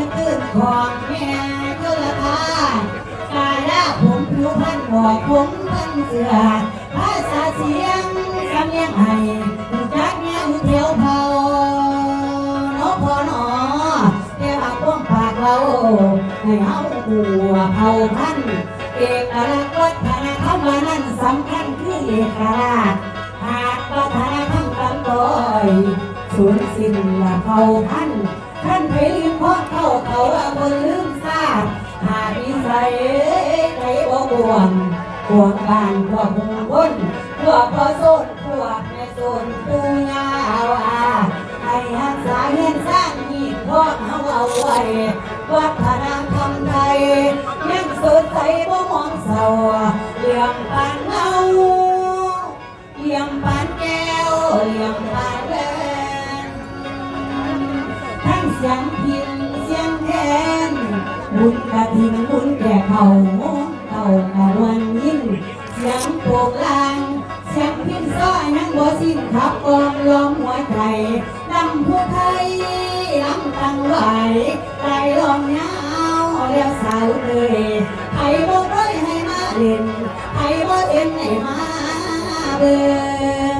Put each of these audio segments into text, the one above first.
จะตื่นของแม่เจ้าละพากายหน้าผมผิวพันบอกผมพันเสือภาษาเสียงสำเนียงไห้รู้จักแนวเที่ยวเผาเนาะพอนอแต่ว่าพวกปากเราให้เฮาหัวเผาพันเอกลักษณ์วัฒนธรรมนั้นสำคัญคือเอกลักษณ์หากวัฒนธรรมกันต่อยสูญสิ้นละเผาพันธุ์ ท่านไปลืมพ่อเข้าเขาว่าบนลืมซาหาดีใส่ใจบ่บวงบวงบานพวกมุงบนพวงพอโซนพวงในโซนปูยาเอาอาให้หักษาเงินสร้างมีพ่อเขาเอาไว้ว่า บุญกระถิ่นบุญแก่เขาเขากะวันยินเสียงโปกลางเสียงพินซ้อยยังบ่สิ้นขับกองล้อมหัวใจลำผู้ไทยลำตังไหวไกลลองยาวเรียวสาวเลยไทยบ่ได้ให้มาเล่นไทยบ่เอ็นให้มาเบิ่ง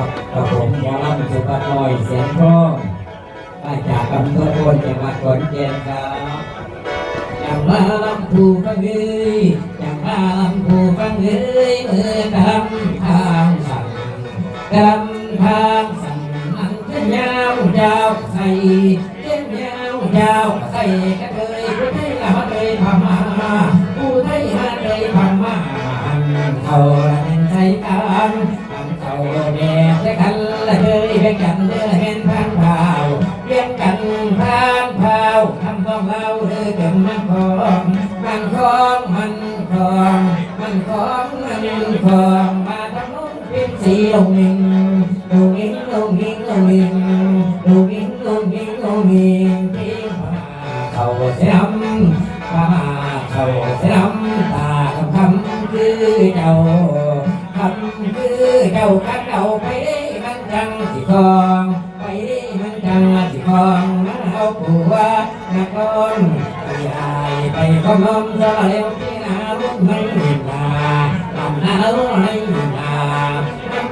ครับกับผมหมอลำสุภาพลอยเสียงร้องมาจากอำเภอโพนจังหวัดขอนแก่นครับจังมาลำผูฟังเอ้ยจังมาลำผูฟังเอ้ยเมื่อดำทางสั่งดำทางสั่งนั้นจะยาวเจ้าใส่เจ้ายาวเจ้าใส่กระเทยผู้ไทยละมาเลยพม่าผู้ไทยมาเลยพม่าเขา เป็นสีลงมิงลงมิ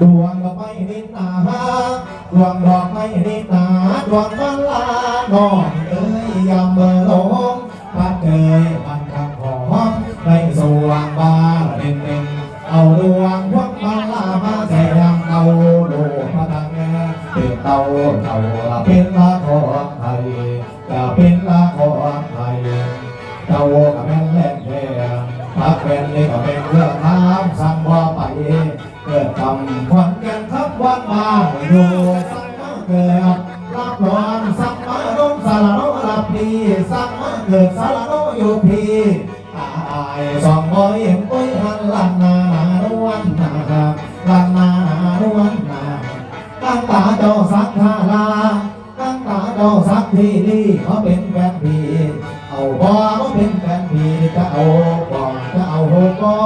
ดวงก็ไม่นิตาดวงดอกไม่นิตาดวงมาลาน้องเอ้ยยำเมื่ลงพัดเอ้ยพันคำหอมไในสวางบาเด่นเป็นเอาดวงพวกมาลามาแสดงเอาดวงมาดังเป็นเตาเตาเป็นละขอไทยจะเป็นละขอไทยเตากับแม่นแหลกแพร่พักแฟนเลยกับแม่นเรื่องำควันแก่นทับวันมาอยู่สั่งมาเกิดรับรองสั่งมาลงสารโนรับพีสั่งมาเกิดสารโนอยู่พีอายสองบอยเอ็มปุ้ยหันลันนานวันนาลันนานวันนาตั้งตาเจ้าสักทาลาตั้งตาเจ้าสักทีนี่เขาเป็นแฟนพีเอาบ่เขาเป็นแฟนพีจะเอาบ่จะเอาโหกอ